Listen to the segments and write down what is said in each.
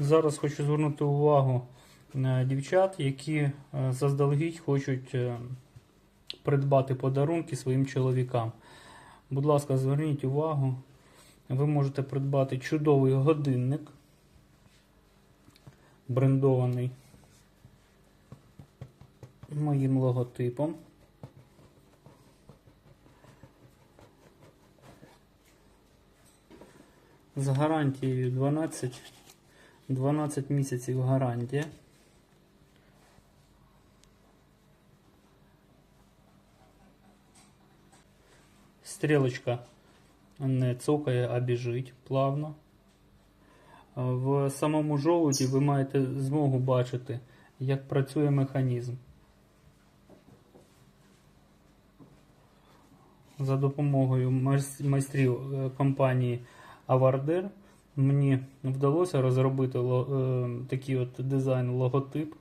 Зараз хочу звернути увагу е, дівчат, які е, заздалегідь хочуть е, придбати подарунки своїм чоловікам. Будь ласка, зверніть увагу. Ви можете придбати чудовий годинник, брендований моїм логотипом. З гарантією 12, 12 місяців гарантія. Стрілочка не цокає, а біжить плавно. В самому жолуді ви маєте змогу бачити, як працює механізм. За допомогою майстрів е, компанії Авардер мені вдалося розробити е, такий от дизайн логотип,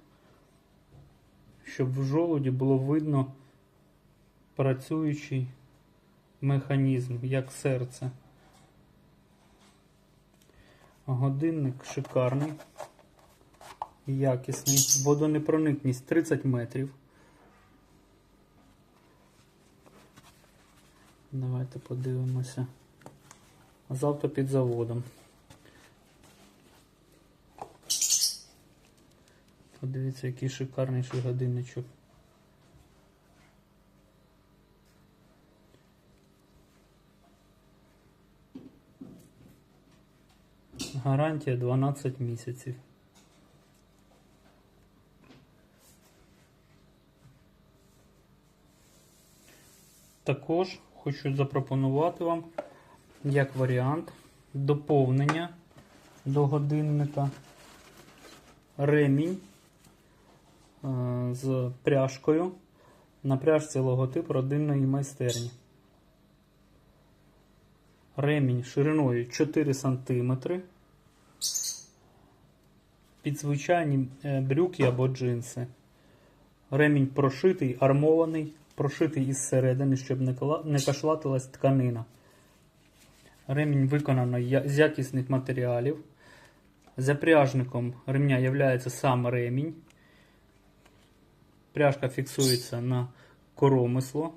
щоб в жолуді було видно працюючий механізм, як серце. Годинник шикарний, якісний, водонепроникність 30 метрів. Давайте подивимося. Завтра під заводом. Подивіться, який шикарніший годинничок. Гарантія 12 місяців. Також хочу запропонувати вам як варіант доповнення до годинника ремінь з пряжкою. На пряжці логотип родинної майстерні. Ремінь шириною 4 см. Під звичайні е, брюки або джинси. Ремінь прошитий, армований, прошитий із середини, щоб не кашлатилась тканина. Ремінь виконано з якісних матеріалів. Запряжником ремня є сам ремінь. Пряжка фіксується на коромисло.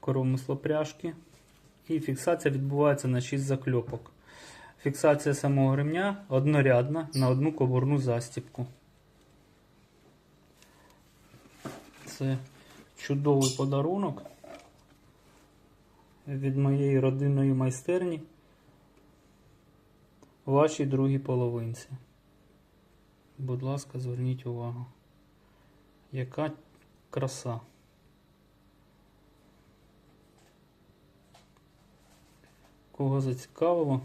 Коромисло пряжки. І фіксація відбувається на 6 закльопок. Фіксація самого ремня однорядна на одну кобурну застібку. Це чудовий подарунок від моєї родинної майстерні вашій другій половинці. Будь ласка, зверніть увагу. Яка краса. Кого зацікавило,